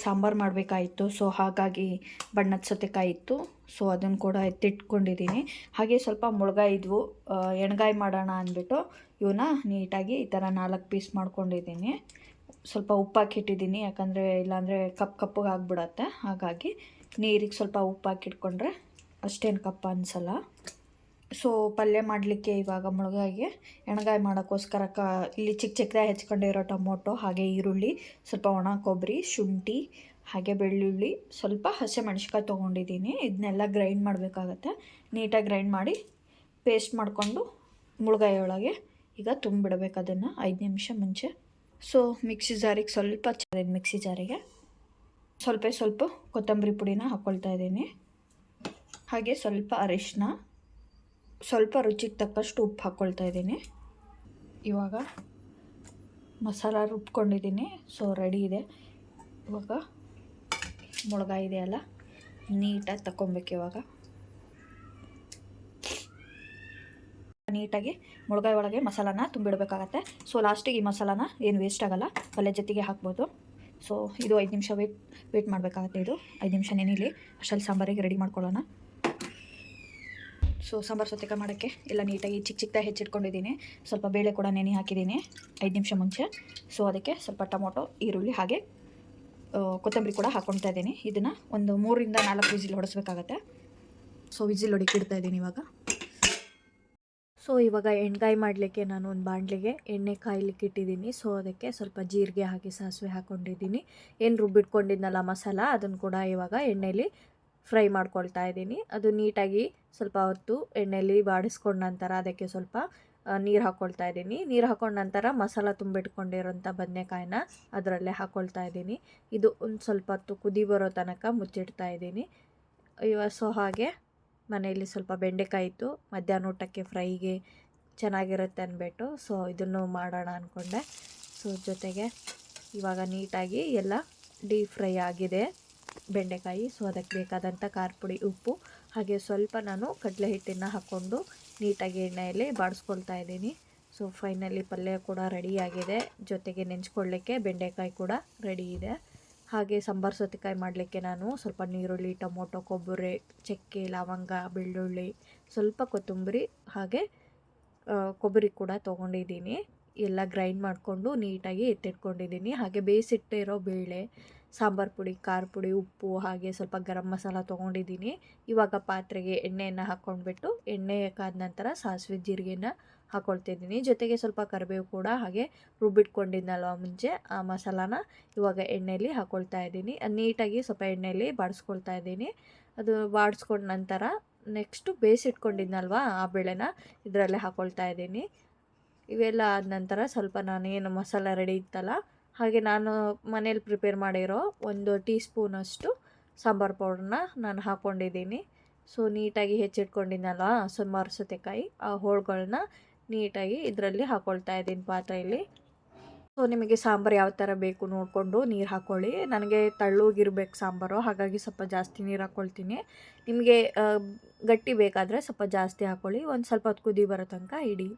Sambar ಮಾಡಬೇಕಾಯಿತು. So ಹಾಗಾಗಿ ಬಣ್ಣದ ಸೌತೆಕಾಯಿ ಇತ್ತು ಸೊ ಅದನ್ನು ಕೂಡ ಎತ್ತಿಟ್ಕೊಂಡಿದ್ದೀನಿ ಹಾಗೆ ಸ್ವಲ್ಪ ಮುಳುಗಾಯಿ ಇದ್ವು ಎಣ್ಗಾಯಿ ಮಾಡೋಣ ಅಂದ್ಬಿಟ್ಟು ಇವನ್ನ ನೀಟಾಗಿ ಈ ಥರ ನಾಲ್ಕು ಪೀಸ್ ಮಾಡ್ಕೊಂಡಿದ್ದೀನಿ ಸ್ವಲ್ಪ ಉಪ್ಪು ಹಾಕಿಟ್ಟಿದ್ದೀನಿ ಯಾಕಂದರೆ ಇಲ್ಲಾಂದರೆ ಕಪ್ ಕಪ್ಪಗೆ ಆಗ್ಬಿಡತ್ತೆ. ಹಾಗಾಗಿ ನೀರಿಗೆ ಸ್ವಲ್ಪ ಉಪ್ಪು ಹಾಕಿಟ್ಕೊಂಡ್ರೆ ಅಷ್ಟೇನು ಕಪ್ಪ ಅನಿಸಲ್ಲ. ಸೊ ಪಲ್ಯ ಮಾಡಲಿಕ್ಕೆ ಇವಾಗ ಮುಳುಗಾಗಿ ಎಣ್ಗಾಯಿ ಮಾಡೋಕ್ಕೋಸ್ಕರ ಕ, ಇಲ್ಲಿ ಚಿಕ್ಕ ಚಿಕ್ಕದಾಗಿ ಹೆಚ್ಕೊಂಡಿರೋ ಟೊಮೊಟೊ, ಹಾಗೆ ಈರುಳ್ಳಿ, ಸ್ವಲ್ಪ ಒಣ ಕೊಬ್ಬರಿ, ಶುಂಠಿ, ಹಾಗೆ ಬೆಳ್ಳುಳ್ಳಿ, ಸ್ವಲ್ಪ ಹಸಿಮೆಣ್ಸಿಕಾಯಿ ತೊಗೊಂಡಿದ್ದೀನಿ. ಇದನ್ನೆಲ್ಲ ಗ್ರೈಂಡ್ ಮಾಡಬೇಕಾಗತ್ತೆ. ನೀಟಾಗಿ ಗ್ರೈಂಡ್ ಮಾಡಿ ಪೇಸ್ಟ್ ಮಾಡಿಕೊಂಡು ಮುಳುಗಾಯಿ ಒಳಗೆ ಈಗ ತುಂಬಿಡ್ಬೇಕು ಅದನ್ನು ಐದು ನಿಮಿಷ ಮುಂಚೆ. ಸೊ ಮಿಕ್ಸಿ ಜಾರಿಗೆ ಸ್ವಲ್ಪ ಚೆನ್ನಾಗಿ ಮಿಕ್ಸಿ ಜಾರಿಗೆ ಸ್ವಲ್ಪ ಸ್ವಲ್ಪ ಕೊತ್ತಂಬರಿ ಪುಡಿನ ಹಾಕ್ಕೊಳ್ತಾ ಇದ್ದೀನಿ. ಹಾಗೆ ಸ್ವಲ್ಪ ಅರಿಶಿನ ಸ್ವಲ್ಪ ರುಚಿಗೆ ತಕ್ಕಷ್ಟು ಉಪ್ಪು ಹಾಕ್ಕೊಳ್ತಾ ಇದ್ದೀನಿ. ಇವಾಗ ಮಸಾಲ ರುಬ್ಕೊಂಡಿದ್ದೀನಿ. ಸೊ ರೆಡಿ ಇದೆ. ಇವಾಗ ಇದೆ ಇದೆಯಲ್ಲ ನೀಟಾಗಿ ತಗೊಬೇಕು ಇವಾಗ. ನೀಟಾಗಿ ಮುಳಗಾಯಿ ಒಳಗೆ ಮಸಾಲಾನ ತುಂಬಿಡಬೇಕಾಗತ್ತೆ. ಸೊ ಲಾಸ್ಟಿಗೆ ಈ ಮಸಾಲಾನ ಏನು ವೇಸ್ಟ್ ಆಗೋಲ್ಲ, ಪಲ್ಯ ಜೊತೆಗೆ ಹಾಕ್ಬೋದು. ಸೊ ಇದು ಐದು ನಿಮಿಷ ವೇಟ್ ವೇಟ್ ಮಾಡಬೇಕಾಗತ್ತೆ ಇದು. ಐದು ನಿಮಿಷ ನೆನಿಲಿ ಅಷ್ಟಲ್ಲಿ ಸಾಂಬಾರಿಗೆ ರೆಡಿ ಮಾಡ್ಕೊಳ್ಳೋಣ. ಸೊ ಸಾಂಬಾರು ಸೌತೆಕಾಯಿ ಮಾಡೋಕ್ಕೆ ಎಲ್ಲ ನೀಟಾಗಿ ಚಿಕ್ಕ ಚಿಕ್ಕದಾಗಿ ಹೆಚ್ಚಿಟ್ಕೊಂಡಿದ್ದೀನಿ. ಸ್ವಲ್ಪ ಬೇಳೆ ಕೂಡ ನೆನೆ ಹಾಕಿದ್ದೀನಿ. ಐದು ನಿಮಿಷ ಮುಂಚೆ. ಸೊ ಅದಕ್ಕೆ ಸ್ವಲ್ಪ ಟೊಮೊಟೊ, ಈರುಳ್ಳಿ ಹಾಗೆ ಕೊತ್ತಂಬರಿ ಕೂಡ ಹಾಕ್ಕೊಳ್ತಾ ಇದ್ದೀನಿ. ಇದನ್ನು ಒಂದು ಮೂರಿಂದ ನಾಲ್ಕು ವಿಜಿಲ್ ಹೊಡಿಸ್ಬೇಕಾಗತ್ತೆ. ಸೊ ವಿಜಿಲ್ ಹೊಡಿಕೆ ಇಡ್ತಾ ಇದ್ದೀನಿ ಇವಾಗ. ಸೊ ಇವಾಗ ಎಣ್ಗಾಯಿ ಮಾಡಲಿಕ್ಕೆ ನಾನು ಒಂದು ಬಾಣಲಿಗೆ ಎಣ್ಣೆ ಕಾಯ್ಲಿಕ್ಕೆ ಇಟ್ಟಿದ್ದೀನಿ. ಸೊ ಅದಕ್ಕೆ ಸ್ವಲ್ಪ ಜೀರಿಗೆ ಹಾಕಿ ಸಾಸಿವೆ ಹಾಕ್ಕೊಂಡಿದ್ದೀನಿ ಏನು ರುಬ್ಬಿಟ್ಕೊಂಡಿದ್ನಲ್ಲ ಮಸಾಲ, ಅದನ್ನು ಕೂಡ ಇವಾಗ ಎಣ್ಣೆಲಿ ಫ್ರೈ ಮಾಡ್ಕೊಳ್ತಾ ಇದ್ದೀನಿ. ಅದು ನೀಟಾಗಿ ಸ್ವಲ್ಪ ಹೊತ್ತು ಎಣ್ಣೆಯಲ್ಲಿ ಬಾಡಿಸ್ಕೊಂಡ ನಂತರ ಅದಕ್ಕೆ ಸ್ವಲ್ಪ ನೀರು ಹಾಕ್ಕೊಳ್ತಾ ಇದ್ದೀನಿ. ನೀರು ಹಾಕೊಂಡ ನಂತರ ಮಸಾಲ ತುಂಬಿಟ್ಕೊಂಡಿರೋಂಥ ಬದನೆಕಾಯಿನ ಅದರಲ್ಲೇ ಹಾಕ್ಕೊಳ್ತಾ ಇದ್ದೀನಿ. ಇದು ಒಂದು ಸ್ವಲ್ಪ ಹೊತ್ತು ಕುದಿ ಬರೋ ತನಕ ಮುಚ್ಚಿಡ್ತಾ ಇದ್ದೀನಿ. ಇವ, ಸೊ ಹಾಗೆ ಮನೆಯಲ್ಲಿ ಸ್ವಲ್ಪ ಬೆಂಡೆಕಾಯಿ ಇತ್ತು. ಮಧ್ಯಾಹ್ನ ಊಟಕ್ಕೆ ಫ್ರೈಗೆ ಚೆನ್ನಾಗಿರುತ್ತೆ ಅಂದ್ಬಿಟ್ಟು ಸೊ ಇದನ್ನು ಮಾಡೋಣ ಅಂದ್ಕೊಂಡೆ ಸೊ ಜೊತೆಗೆ ಇವಾಗ ನೀಟಾಗಿ ಎಲ್ಲ ಡೀಪ್ ಫ್ರೈ ಆಗಿದೆ. ಬೆಂಡೆಕಾಯಿ, ಸೊ ಅದಕ್ಕೆ ಬೇಕಾದಂಥ ಖಾರ ಪುಡಿ, ಉಪ್ಪು, ಹಾಗೆ ಸ್ವಲ್ಪ ನಾನು ಕಡಲೆ ಹಿಟ್ಟನ್ನು ಹಾಕ್ಕೊಂಡು ನೀಟಾಗಿ ಎಣ್ಣೆಯಲ್ಲಿ ಬಾಡಿಸ್ಕೊಳ್ತಾ ಇದ್ದೀನಿ. ಸೊ ಫೈನಲಿ ಪಲ್ಯ ಕೂಡ ರೆಡಿಯಾಗಿದೆ ಜೊತೆಗೆ ನೆಂಚ್ಕೊಳ್ಳಿಕ್ಕೆ ಬೆಂಡೆಕಾಯಿ ಕೂಡ ರೆಡಿ ಇದೆ. ಹಾಗೆ ಸಾಂಬಾರು ಸೌತೆಕಾಯಿ ಮಾಡಲಿಕ್ಕೆ ನಾನು ಸ್ವಲ್ಪ ನೀರುಳ್ಳಿ ಟೊಮೊಟೊ, ಕೊಬ್ಬರಿ, ಚಕ್ಕೆ, ಲವಂಗ, ಬೆಳ್ಳುಳ್ಳಿ, ಸ್ವಲ್ಪ ಕೊತ್ತಂಬರಿ, ಹಾಗೆ ಕೊಬ್ಬರಿ ಕೂಡ ತೊಗೊಂಡಿದ್ದೀನಿ. ಎಲ್ಲ ಗ್ರೈಂಡ್ ಮಾಡಿಕೊಂಡು ನೀಟಾಗಿ ಎತ್ತಿಟ್ಕೊಂಡಿದ್ದೀನಿ. ಹಾಗೆ ಬೇಯಿಸಿಟ್ಟಿರೋ ಬೇಳೆ ಸಾಂಬಾರು ಪುಡಿ, ಖಾರ ಪುಡಿ, ಉಪ್ಪು ಹಾಗೆ ಸ್ವಲ್ಪ ಗರಂ ಮಸಾಲ ತೊಗೊಂಡಿದ್ದೀನಿ. ಇವಾಗ ಪಾತ್ರೆಗೆ ಎಣ್ಣೆಯನ್ನು ಹಾಕ್ಕೊಂಡ್ಬಿಟ್ಟು ಎಣ್ಣೆ ಕಾದ ನಂತರ ಸಾಸಿವೆ ಜೀರಿಗೆನ ಹಾಕ್ಕೊಳ್ತಿದ್ದೀನಿ ಜೊತೆಗೆ ಸ್ವಲ್ಪ ಕರಿಬೇವು ಕೂಡ ಹಾಗೆ ರುಬ್ಬಿಟ್ಕೊಂಡಿದ್ನಲ್ವ ಮುಂಚೆ ಆ ಮಸಾಲಾನ ಇವಾಗ ಎಣ್ಣೆಯಲ್ಲಿ ಹಾಕ್ಕೊಳ್ತಾ ಇದ್ದೀನಿ. ನೀಟಾಗಿ ಸ್ವಲ್ಪ ಎಣ್ಣೆಯಲ್ಲಿ ಬಾಡಿಸ್ಕೊಳ್ತಾ ಇದ್ದೀನಿ. ಅದು ಬಾಡಿಸ್ಕೊಂಡ ನಂತರ ನೆಕ್ಸ್ಟು ಬೇಯಿಸಿಟ್ಕೊಂಡಿದ್ನಲ್ವ ಆ ಬೇಳೆನ ಇದರಲ್ಲೇ ಹಾಕ್ಕೊಳ್ತಾ ಇದ್ದೀನಿ. ಇವೆಲ್ಲ ಆದ ನಂತರ ಸ್ವಲ್ಪ ನಾನೇನು ಮಸಾಲ ರೆಡಿ ಇತ್ತಲ್ಲ ಹಾಗೆ ನಾನು ಮನೇಲಿ ಪ್ರಿಪೇರ್ ಮಾಡಿರೋ ಒಂದು ಟೀ ಸ್ಪೂನಷ್ಟು ಸಾಂಬಾರು ಪೌಡ್ರನ್ನ ನಾನು ಹಾಕ್ಕೊಂಡಿದ್ದೀನಿ. ಸೊ, ನೀಟಾಗಿ ಹೆಚ್ಚಿಟ್ಕೊಂಡಿದ್ದೆನಲ್ಲ ಸುಮಾರು ಸೌತೆಕಾಯಿ, ಆ ಹೋಳುಗಳನ್ನ ನೀಟಾಗಿ ಇದರಲ್ಲಿ ಹಾಕ್ಕೊಳ್ತಾ ಇದ್ದೀನಿ ಪಾತ್ರೆಯಲ್ಲಿ. ಸೊ, ನಿಮಗೆ ಸಾಂಬಾರು ಯಾವ ಥರ ಬೇಕು ನೋಡಿಕೊಂಡು ನೀರು ಹಾಕ್ಕೊಳ್ಳಿ ನನಗೆ ತಳ್ಳೋಗಿರ್ಬೇಕು ಸಾಂಬಾರು, ಹಾಗಾಗಿ ಸ್ವಲ್ಪ ಜಾಸ್ತಿ ನೀರು ಹಾಕ್ಕೊಳ್ತೀನಿ ನಿಮಗೆ ಗಟ್ಟಿ ಬೇಕಾದರೆ ಸ್ವಲ್ಪ ಜಾಸ್ತಿ ಹಾಕ್ಕೊಳ್ಳಿ ಒಂದು ಸ್ವಲ್ಪ ಹೊತ್ತು ಕುದಿ ಬರೋ ತನಕ ಇಡಿ.